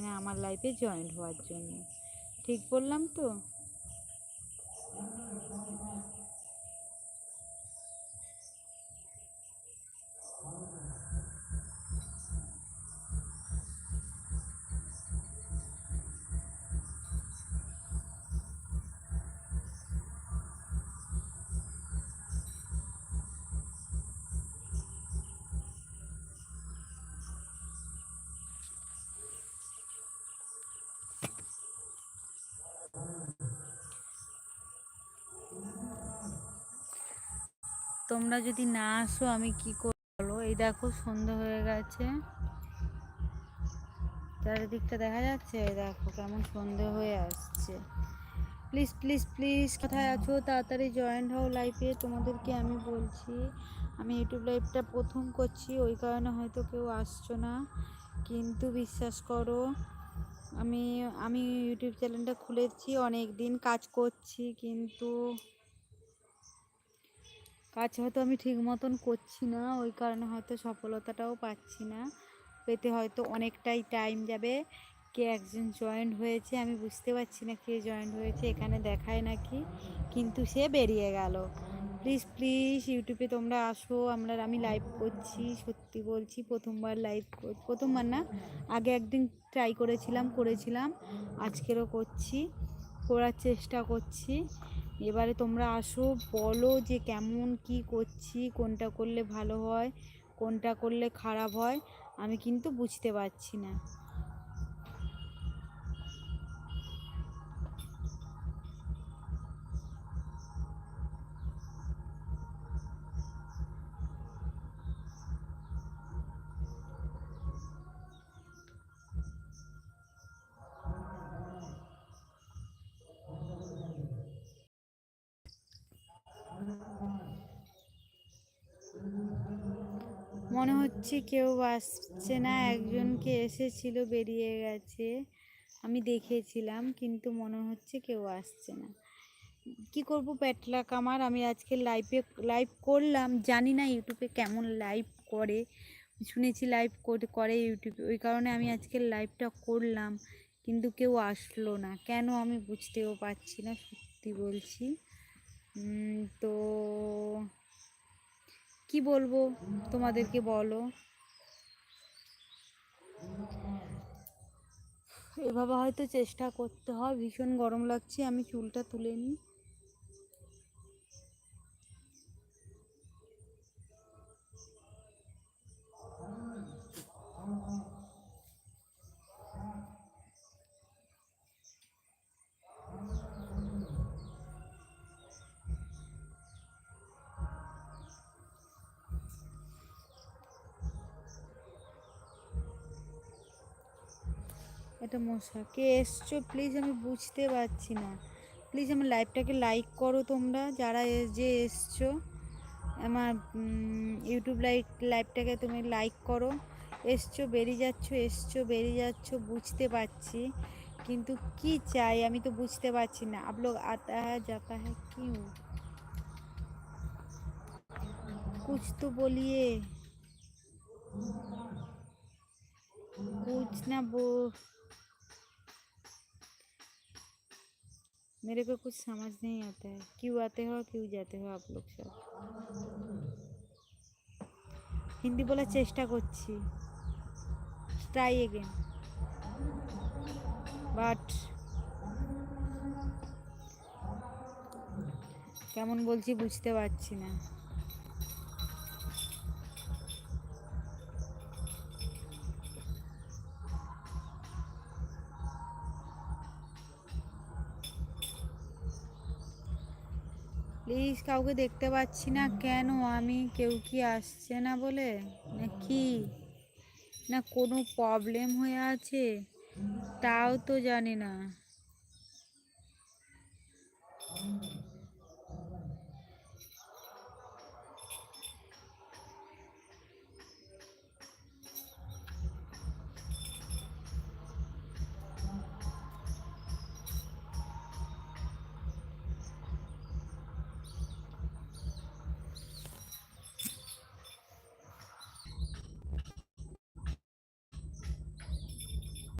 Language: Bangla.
না আমার লাইফে জয়েন হওয়ার জন্য। ঠিক বললাম তো? তোমরা যদি না আসো, আমি কি করব এই দেখো সন্ধ্যা হয়ে গেছে। চারিদিকটা দেখা যাচ্ছে? দেখো, কেমন সন্ধে হয়ে আসছে। প্লিজ প্লিজ প্লিজ কোথায় আছো? তাড়াতাড়ি জয়েন্ট হও লাইফে তোমাদেরকে আমি বলছি, আমি ইউটিউব লাইভটা প্রথম করছি, ওই কারণে হয়তো কেউ আসছো না। কিন্তু বিশ্বাস করো, আমি আমি ইউটিউব চ্যানেলটা খুলেছি অনেক দিন কাজ করছি, কিন্তু কাজ হয়তো আমি ঠিক মতন করছি না, ওই কারণে হয়তো সফলতাটাও পাচ্ছি না। পেতে হয়তো অনেকটাই টাইম যাবে কে একজন জয়েন্ট হয়েছে, আমি বুঝতে পারছি না কে জয়েন্ট হয়েছে, এখানে দেখায় নাকি, কিন্তু সে বেরিয়ে গেল। প্লিজ প্লিজ ইউটিউবে তোমরা আসো, আমরা, আমি লাইভ করছি, সত্যি বলছি, প্রথমবার লাইভ প্রথমবার না, আগে একদিন ট্রাই করেছিলাম করেছিলাম, আজকেরও করছি, করার চেষ্টা করছি। এবারে তোমরা আসো, বলো যে কেমন, কি করছি, কোনটা করলে ভালো হয়, কোনটা করলে খারাপ হয়, আমি কিন্তু বুঝতে পারছি না। মনে হচ্ছে কেউ আসছে না, একজনকে এসেছিল, বেরিয়ে গেছে। আমি দেখেছিলাম, কিন্তু মনে হচ্ছে কেউ আসছে না। কি করব প্যাটলা কামার আমি আজকে লাইভে লাইভ করলাম। জানি না ইউটিউবে কেমন লাইভ করে। শুনেছি লাইভ করে ইউটিউবে ওই কারণে আমি আজকে লাইভটা করলাম, কিন্তু কেউ আসলো না। কেন আমি বুঝতেও পারছি না, সত্যি বলছি। তো কি বলব তোমাদেরকে বলো? এভাবে হয়তো চেষ্টা করতে হয়, ভীষণ গরম লাগছে, আমি চুলটা তুলে নিই। এটা মশা কে এসছো প্লিজ আমি বুঝতে পারছি না প্লিজ আমার লাইভটাকে লাইক করো তোমরা যারা যে এসছো আমার ইউটিউব লাইভ লাইভটাকে তুমি লাইক করো এসছো বেরিয়ে যাচ্ছ এসছো বেরিয়ে যাচ্ছ বুঝতে পারছি কিন্তু কি চাই আমি তো বুঝতে পারছি না আপ লোক আতা হ্যাঁ যাতা হ্যাঁ কিউ কুছ তো বলিয়ে कुछ ना वो मेरे को कुछ समझ नहीं आता है क्यों आते हो क्यों जाते हो आप लोग सब হিন্দি বলার চেষ্টা করছি ট্রাই এগেন বাট কেমন বলছি বুঝতে পারছি না প্লিজ কাউকে দেখতে পাচ্ছি না। কেন? আমি কেউ কি আসছে না বলে? না কি? না কোনো প্রবলেম হয়ে আছে? তাও তো জানি না।